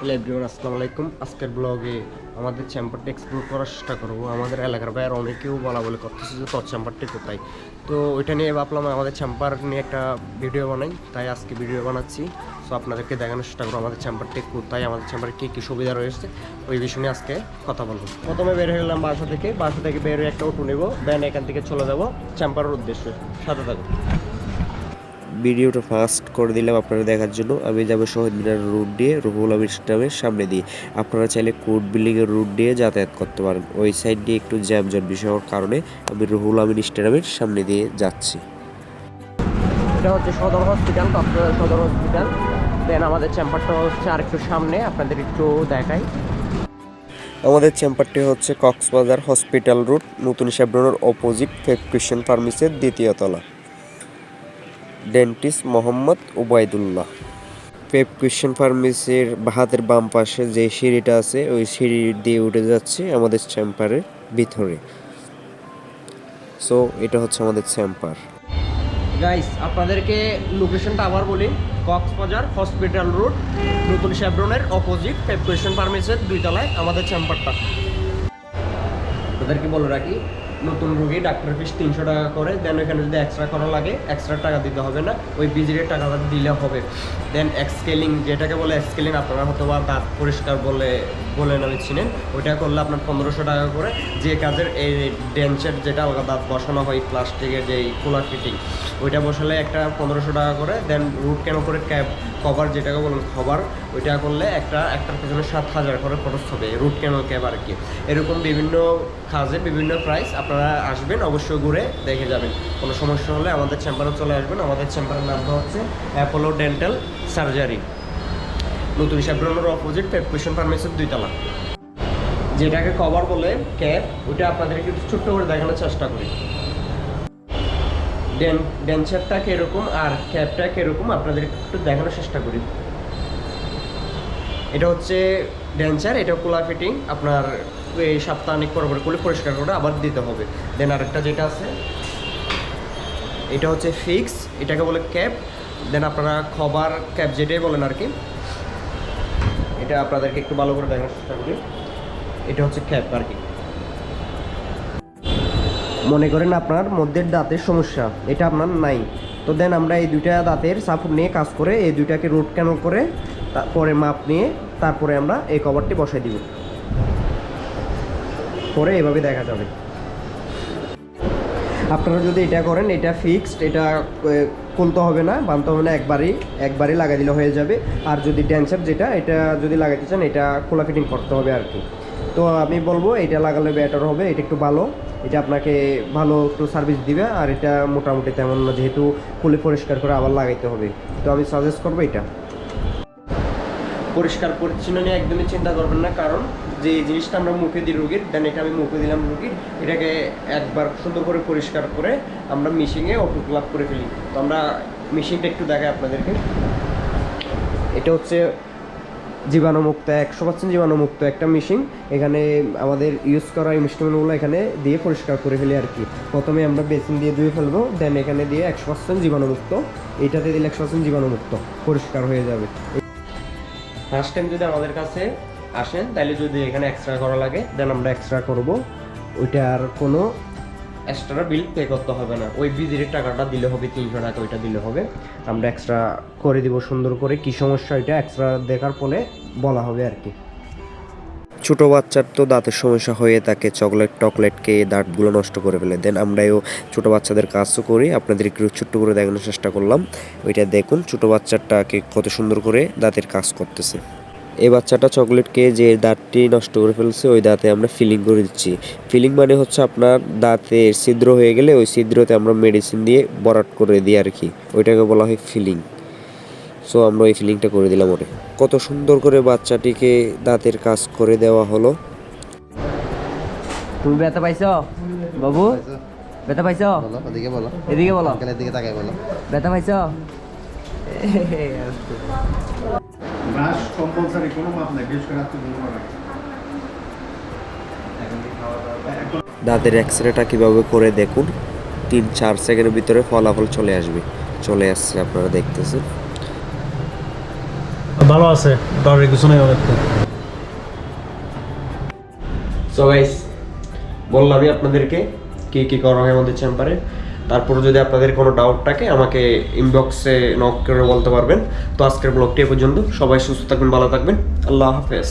Hello everyone, আসসালামু আলাইকুম। আজকের ব্লগে আমাদের চেম্বারটা এক্সপ্লোর করার চেষ্টা করব। আমাদের এলাকার বাইরে অনেকেও বলা বলে করতেছে যে, তোর চেম্বারটি কোথায়? তো ওইটা নিয়ে ভাবলাম, আমাদের চেম্বার নিয়ে একটা ভিডিও বানাই। তাই আজকে ভিডিও বানাচ্ছি। সো আপনাদেরকে দেখানোর চেষ্টা করব, আমাদের চেম্বারটি কোথায়, আমাদের চেম্বারে কী কী সুবিধা রয়েছে? ওই বিষয় নিয়ে আজকে কথা বলব। প্রথমে বের হয়ে গেলাম বাসা থেকে। বাসা থেকে বের হয়ে একটা অটো নেব। ব্যান এখান থেকে চলে যাব চেম্বারের উদ্দেশ্যে। সাথে থাকব ভিডিওটা ফাস্ট করে দিলাম আপনারা দেখার জন্য। আমি যাব শহীদ মিনার রুট দিয়ে রুহুল আমির স্টেডিয়ামের সামনে দিয়ে। আপনারা চাইলে কোর্ট বিল্ডিংয়ের রুট দিয়ে যাতায়াত করতে পারেন। ওই সাইড দিয়ে একটু জ্যাম জ্যাম বিষয় হওয়ার কারণে আমি রুহুল আমির স্টেডিয়ামের সামনে দিয়ে যাচ্ছি। এটা হচ্ছে সদর হসপিটাল কক্সবাজার সদর হসপিটাল দেন আমাদের চেম্বারটা হচ্ছে আর একটু সামনে আপনাদের একটু দেখাই। আমাদের চেম্বারটি হচ্ছে কক্সবাজার হসপিটাল রুট নতুন শেবরনের অপোজিট ফেক ক্রিশ্চান ফার্মেসির দ্বিতীয় তলা। ডেন্টিস্ট মোহাম্মদ উবায়দুল্লাহ। পেপ ক্রিশ্চান ফার্মেসির হাতের বাম পাশে যে সিঁড়িটা আছে, ওই সিঁড়ি দিয়ে উঠে যাচ্ছে আমাদের চ্যাম্পারের ভিতরে। সো এটা হচ্ছে আমাদের চ্যাম্পার। গাইস আপনাদেরকে লোকেশনটা আবার বলি। কক্সবাজার হসপিটাল রোড, নতুন শেভরনের অপোজিট ফেব্রিকেশন ফার্মেসির দুই তলায় আমাদের চ্যাম্পারটা। আপনাদেরকে বলে রাখি নতুন রোগী ডাক্তার ফিস তিনশো টাকা করে দেন ওইখানে যদি এক্সট্রা করা লাগে এক্সট্রা টাকা দিতে হবে না, ওই ভিজিটের টাকাটা দিলে হবে। দেন এক্সকেলিং যেটাকে বলে এক্সকেলিং আপনারা হয়তো বা দাঁত পরিষ্কার বলে বলেন আমি চিনেন ওইটা করলে আপনার পনেরোশো টাকা করে, যে কাজের এই ডেন্সের যেটা আলগা দাঁত বসানো হয়, প্লাস্টিকের যেই কুলার ফিটিং ওইটা বসালে একটা পনেরোশো টাকা করে দেন রুট কেন করে ক্যাব কভার যেটাকে বলেন খবর ওইটা করলে একটা, একটার পেছনে সাত হাজার করে খরচ হবে রুট কেন ক্যাব আর কি। এরকম বিভিন্ন কাজে বিভিন্ন প্রাইস আপনারা আসবেন, অবশ্যই ঘুরে দেখে যাবেন। কোনো সমস্যা হলে আমাদের চেম্বারে চলে আসবেন। আমাদের চেম্বারের নামটা হচ্ছে অ্যাপোলো ডেন্টাল সার্জারি নতুন শেভরনের অপোজিট পেপকুশন ফার্মেসির দুইতলা। যেটাকে কভার বলে ক্যাব ওইটা আপনাদেরকে একটু ছোট্ট করে দেখানোর চেষ্টা করি। ডেন ডেন্সারটা কীরকম আর ক্যাবটা কীরকম আপনাদের একটু দেখানোর চেষ্টা করি। এটা হচ্ছে ডেন্সার এটা কোলা ফিটিং আপনার এই সাপ্তাহিক পর পর করে পরিষ্কার করে আবার দিতে হবে। দেন আরেকটা যেটা আছে, এটা হচ্ছে ফিক্স এটাকে বলে ক্যাপ দেন আপনারা খবার ক্যাপ যেটাই বলেন আর কি, এটা আপনাদেরকে একটু ভালো করে দেখার চেষ্টা করি। এটা হচ্ছে ক্যাপ আর কি। মনে করেন আপনার মধ্যের দাঁতের সমস্যা, এটা আপনার নাই। তো দেন আমরা এই দুইটা দাঁতের সাপোর্ট নিয়ে কাজ করে এই দুইটাকে রুট ক্যানো করে তারপরে মাপ নিয়ে তারপরে আমরা এই কভারটি বসাই দিব। পরে এভাবে দেখা যাবে। আপনারা যদি এটা করেন, এটা ফিক্সড এটা খুলতে হবে না, বানতে হবে না, একবারই একবারই লাগাই দিলে হয়ে যাবে। আর যদি ড্যান্সার যেটা, এটা যদি লাগাইতে চান, এটা খোলা ফিটিং করতে হবে আর কি। তো আমি বলব, এটা লাগালে বেটার হবে, এটা একটু ভালো। এটা আপনাকে ভালো একটু সার্ভিস দিবে, আর এটা মোটামুটি তেমন না, যেহেতু খুলে পরিষ্কার করে আবার লাগাইতে হবে। তো আমি সাজেস্ট করব এটা। পরিষ্কার পরিচ্ছন্ন নিয়ে একদমই চিন্তা করবেন না। কারণ যে জিনিসটা আমরা মুখে দিই রুগীর, দেন এটা আমি মুখে দিলাম রুগীর, এটাকে একবার সুন্দর করে পরিষ্কার করে আমরা মিশিংয়ে অটোক্লাব করে ফেলি। তো আমরা মিশিংটা একটু দেখাই আপনাদেরকে। এটা হচ্ছে জীবাণুমুক্ত, একশো পার্সেন্ট জীবাণুমুক্ত একটা মেশিন এখানে আমাদের ইউজ করা ইনস্ট্রুমেন্টগুলো এখানে দিয়ে পরিষ্কার করে ফেলি আর কি। প্রথমে আমরা বেসিন দিয়ে ধুয়ে ফেলব, দেন এখানে দিয়ে একশো পার্সেন্ট জীবাণুমুক্ত। এটাতে দিলে একশো পার্সেন্ট জীবাণুমুক্ত, পরিষ্কার হয়ে যাবে। ফার্স্ট টাইম যদি আমাদের কাছে আসেন তাহলে যদি এখানে এক্সট্রা করা লাগে দেন আমরা এক্সট্রা করব। ওইটার কোনো এক্সট্রা বিল পে করতে হবে না। ওই ভিজিটের টাকাটা দিলে হবে, তিনশো টাকা ওইটা দিলে হবে। আমরা এক্সট্রা করে দিব সুন্দর করে। কি সমস্যা ওইটা এক্সট্রা দেখার ফলে বলা হবে আর কি। ছোট বাচ্চার তো দাঁতের সমস্যা হয়ে থাকে, চকলেট টকলেট খেয়ে দাঁতগুলো নষ্ট করে ফেলে। দেন আমরাও ছোট বাচ্চাদের কাজও করি। আপনাদের একটু ছোট্ট করে দেখানোর চেষ্টা করলাম। ওইটা দেখুন, ছোট বাচ্চাটাকে কত সুন্দর করে দাঁতের কাজ করতেছে। এই বাচ্চাটা চকলেট খেয়ে যে দাঁতটি নষ্ট করে ফেলছে, ওই দাঁতে আমরা ফিলিং করে দিচ্ছি। ফিলিং মানে হচ্ছে আপনার দাঁতে ছিদ্র হয়ে গেলে ওই ছিদ্রতে আমরা মেডিসিন দিয়ে বরাট করে দিই আর কি। ওইটাকে বলা হয় ফিলিং সো আমরা এই ফিলিংটা করে দিলাম ওরে। কত সুন্দর করে বাচ্চাটিকে দাঁতের কাজ করে দেওয়া হলো। তুমি ব্যথা পাইছো? বাবু? ব্যথা পাইছো? ওদিকে বলো। এদিকে বলো। আঙ্কেলের দিকে তাকাই বলো। ব্যথা পাইছো? ব্রাশ কম্পালসারি কোনো মাপ নাই বিশেষ করে আপনি দুটো রাখেন দাঁতের এক্সরেটা কীভাবে করে দেখুন। তিন চার সেকেন্ডের ভিতরে ফলাফল চলে আসবে। চলে আসছে আপনারা দেখতেছেন। ভালো আছে ডরের কিছু নেই অনেক। সো গাইস বললামই আপনাদেরকে কি কি করা হয় আমাদের চেম্বারে তারপরে যদি আপনাদের কোনো ডাউট থাকে, আমাকে ইনবক্সে নক করে বলতে পারবেন। তো আজকের ব্লগটি এ পর্যন্ত। সবাই সুস্থ থাকবেন, ভালো থাকবেন। আল্লাহ হাফেজ।